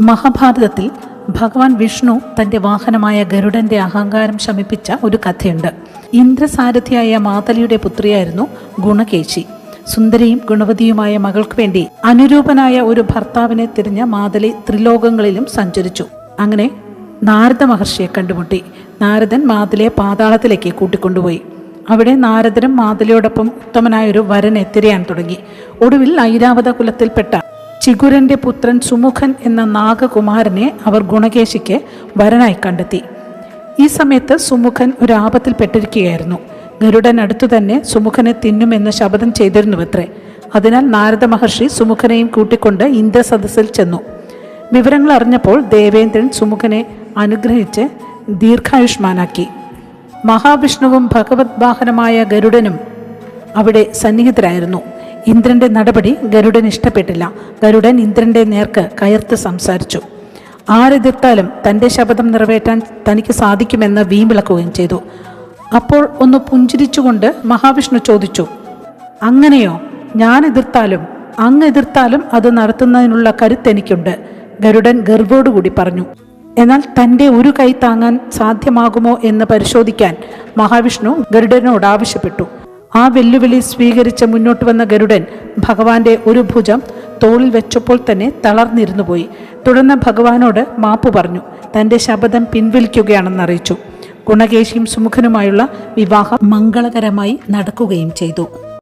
മഹാഭാരതത്തിൽ ഭഗവാൻ വിഷ്ണു തന്റെ വാഹനമായ ഗരുഡന്റെ അഹങ്കാരം ശമിപ്പിച്ച ഒരു കഥയുണ്ട്. ഇന്ദ്രസാരഥിയായ മാതലിയുടെ പുത്രിയായിരുന്നു ഗുണകേശി. സുന്ദരിയും ഗുണവതിയുമായ മകൾക്ക് വേണ്ടി അനുരൂപനായ ഒരു ഭർത്താവിനെ തിരിഞ്ഞ മാതലി ത്രിലോകങ്ങളിലും സഞ്ചരിച്ചു. അങ്ങനെ നാരദ മഹർഷിയെ കണ്ടുമുട്ടി. നാരദൻ മാതലിയെ പാതാളത്തിലേക്ക് കൂട്ടിക്കൊണ്ടുപോയി. അവിടെ നാരദനും മാതലിയോടൊപ്പം ഉത്തമനായ ഒരു വരനെ തിരയാൻ തുടങ്ങി. ഒടുവിൽ ഐരാവത കുലത്തിൽപ്പെട്ട ചിഗുരന്റെ പുത്രൻ സുമുഖൻ എന്ന നാഗകുമാരനെ അവർ ഗുണകേശിക്ക് വരനായി കണ്ടെത്തി. ഈ സമയത്ത് സുമുഖൻ ഒരു ആപത്തിൽപ്പെട്ടിരിക്കുകയായിരുന്നു ഗരുഡൻ അടുത്തു തന്നെ സുമുഖനെ തിന്നുമെന്ന് ശപഥം ചെയ്തിരുന്നുവത്രേ. അതിനാൽ നാരദ മഹർഷി സുമുഖനെയും കൂട്ടിക്കൊണ്ട് ഇന്ത്യ സദസ്സിൽ ചെന്നു. വിവരങ്ങൾ അറിഞ്ഞപ്പോൾ ദേവേന്ദ്രൻ സുമുഖനെ അനുഗ്രഹിച്ച് ദീർഘായുഷ്മാനാക്കി. മഹാവിഷ്ണുവും ഭഗവത് വാഹനമായ ഗരുഡനും അവിടെ സന്നിഹിതരായിരുന്നു. ഇന്ദ്രന്റെ നടപടി ഗരുഡൻ ഇഷ്ടപ്പെട്ടില്ല. ഗരുഡൻ ഇന്ദ്രന്റെ നേർക്ക് കയർത്ത് സംസാരിച്ചു. ആരെതിർത്താലും തന്റെ ശപഥം നിറവേറ്റാൻ തനിക്ക് സാധിക്കുമെന്ന് വീമ്പിളക്കുകയും ചെയ്തു. അപ്പോൾ ഒന്ന് പുഞ്ചിരിച്ചുകൊണ്ട് മഹാവിഷ്ണു ചോദിച്ചു അങ്ങനെയോ? ഞാൻ എതിർത്താലും അങ്ങ് എതിർത്താലും അത് നടത്തുന്നതിനുള്ള കരുത്തെനിക്കുണ്ട് ഗരുഡൻ ഗർവോടുകൂടി പറഞ്ഞു. എന്നാൽ തന്റെ ഒരു കൈ താങ്ങാൻ സാധ്യമാകുമോ എന്ന് പരിശോധിക്കാൻ മഹാവിഷ്ണു ഗരുഡനോട് ആവശ്യപ്പെട്ടു. ആ വെല്ലുവിളി സ്വീകരിച്ച് മുന്നോട്ട് വന്ന ഗരുഡൻ ഭഗവാന്റെ ഒരു ഭുജം തോളിൽ വെച്ചപ്പോൾ തന്നെ തളർന്നിരുന്നു പോയി. തുടർന്ന് ഭഗവാനോട് മാപ്പ് പറഞ്ഞു. തന്റെ ശബദം പിൻവലിക്കുകയാണെന്ന് അറിയിച്ചു. ഗുണകേശിയും സുമുഖനുമായുള്ള വിവാഹം മംഗളകരമായി നടക്കുകയും ചെയ്തു.